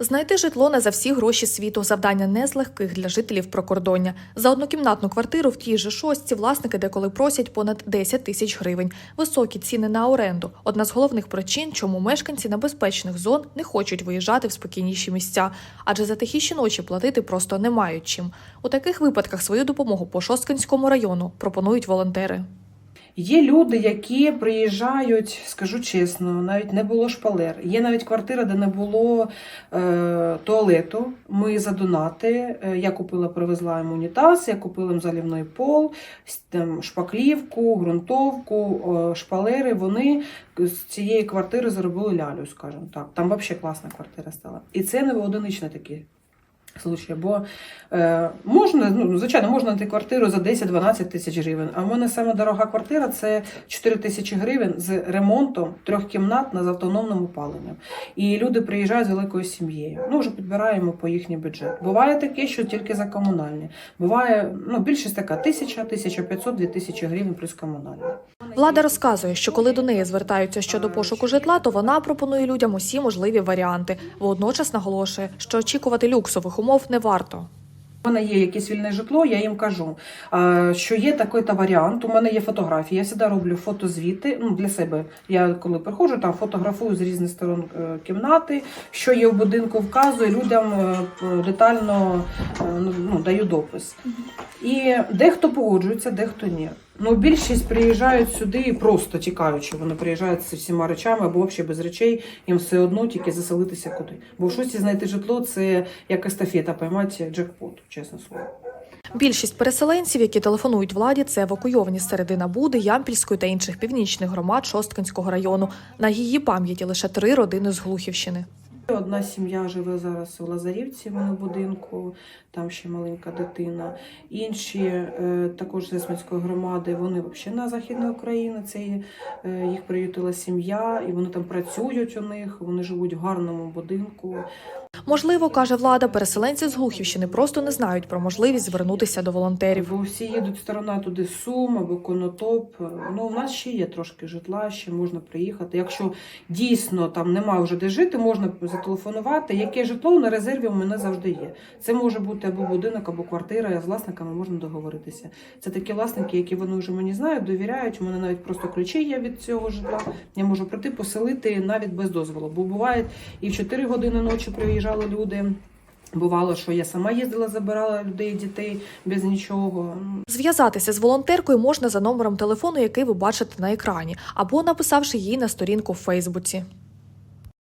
Знайти житло не за всі гроші світу завдання не з легких для жителів прикордоння. За однокімнатну квартиру в тій же шостці власники деколи просять понад 10 тисяч гривень. Високі ціни на оренду одна з головних причин, чому мешканці небезпечних зон не хочуть виїжджати в спокійніші місця, адже за тихіші ночі платити просто не мають чим. У таких випадках свою допомогу по Шосткинському району пропонують волонтери. Є люди, які приїжджають, скажу чесно, навіть не було шпалер. Є навіть квартира, де не було е, туалету. Ми за донати. е, Я купила, привезла їм унітаз, я купила їм залівний пол, там, шпаклівку, ґрунтовку, е, шпалери. Вони з цієї квартири заробили лялю, скажімо так. Там взагалі класна квартира стала. І це не одиничний такий случай, бо е, можна, ну, звичайно, можна знайти квартиру за 10-12 тисяч гривень. А в мене саме дорога квартира це 4 тисячі гривень з ремонтом трьохкімнатна з автономним опаленням. І люди приїжджають з великою сім'єю. Ну, вже підбираємо по їхній бюджет. Буває таке, що тільки за комунальні. Буває, ну, більшість така 1000, 1500, 2000 гривень плюс комунальні. Влада розказує, що коли до неї звертаються щодо пошуку житла, то вона пропонує людям усі можливі варіанти. Водночас наголошує, що очікувати люксових умов не варто. У мене є якесь вільне житло, я їм кажу, що є такий-то варіант. У мене є фотографії. Я завжди роблю фотозвіти ну, для себе. Я коли приходжу, там фотографую з різних сторон е, кімнати, що є в будинку, вказую людям е, детально е, ну, ну, даю допис. І дехто погоджується, дехто ні. Ну, більшість приїжджають сюди і просто тікаючи. Вони приїжджають з всіма речами або взагалі без речей, їм все одно тільки заселитися куди. Бо в шості знайти житло це як естафета, поймати джекпот, чесне слово. Більшість переселенців, які телефонують владі, це евакуйовані з середина Буди, Ямпільської та інших північних громад Шосткинського району. На її пам'яті лише три родини з Глухівщини. Одна сім'я живе зараз в Лазарівці, вони в будинку, там ще маленька дитина. Інші е, також з Есманської громади, вони взагалі на Західній Україні. Це е, їх приютила сім'я, і вони там працюють у них, вони живуть в гарному будинку. Можливо, каже влада, переселенці з Глухівщини просто не знають про можливість звернутися до волонтерів. Бо всі їдуть сторона туди Сум або Конотоп. Ну, у нас ще є трошки житла, ще можна приїхати. Якщо дійсно там немає вже де жити, можна зателефонувати. Яке житло на резерві у мене завжди є. Це може бути або будинок, або квартира. З власниками можна договоритися. Це такі власники, які вони вже мені знають, довіряють. У мене навіть просто ключі є від цього житла. Я можу прийти поселити навіть без дозволу. Бо буває і в 4 години ночі приїжджали люди. Бувало, що я сама їздила, забирала людей, дітей без нічого. Зв'язатися з волонтеркою можна за номером телефону, який ви бачите на екрані, або написавши їй на сторінку в Фейсбуці.